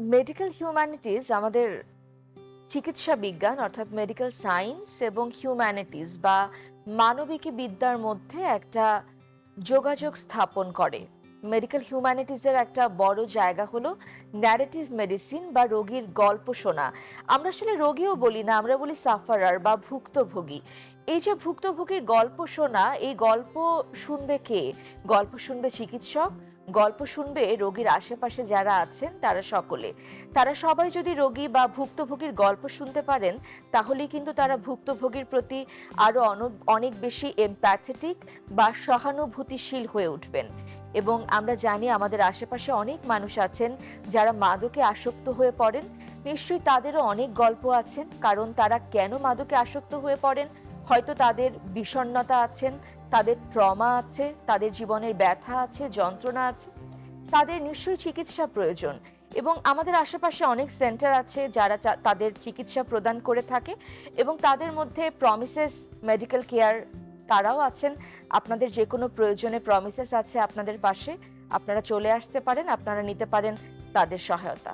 Medical humanities আমাদের চিকিৎসা বিজ্ঞান, অর্থাৎ মেডিকেল সায়েন্স এবং হিউম্যানিটিজ বা মানবিক বিদ্যার মধ্যে একটা যোগাযোগ স্থাপন করে। মেডিকেল হিউম্যানিটিজের একটা বড় জায়গা হলো ন্যারেটিভ মেডিসিন বা রোগীর গল্প শোনা। আমরা আসলে রোগীও বলি না, আমরা বলি সাফারার বা ভুক্তভোগী। এই যে ভুক্তভোগীর গল্প শোনা, এই গল্প শুনবে কে? গল্প শুনবে চিকিৎসক গল্প শুনবে রোগীর আশেপাশে যারা আছেন, তারা সকলে। তারা সবাই যদি রোগী বা ভুক্তভোগীর গল্প শুনতে পারেন, তাহলেই কিন্তু তারা ভুক্তভোগীর প্রতি আরও অনেক অনেক বেশি এমপ্যাথেটিক বা সহানুভূতিশীল হয়ে উঠবেন। এবং আমরা জানি আমাদের আশেপাশে অনেক মানুষ আছেন, যারা মাদকে আসক্ত হয়ে পড়েন। নিশ্চয়ই তাদেরও অনেক গল্প আছেন, কারণ তারা কেন মাদকে আসক্ত হয়ে পড়েন? হয়তো তাদের বিষণ্ণতা আছেন তাদের ট্রমা আছে, তাদের জীবনের ব্যথা আছে, যন্ত্রণা আছে, তাদের নিশ্চয়ই চিকিৎসা প্রয়োজন। এবং আমাদের আশেপাশে অনেক সেন্টার আছে যারা তাদের চিকিৎসা প্রদান করে থাকে এবং তাদের মধ্যে প্রমিসেস মেডিকেল কেয়ার তারাও আছেন। আপনাদের যে কোনো প্রয়োজনে প্রমিসেস আছে আপনাদের পাশে। আপনারা চলে আসতে পারেন, আপনারা নিতে পারেন তাদের সহায়তা।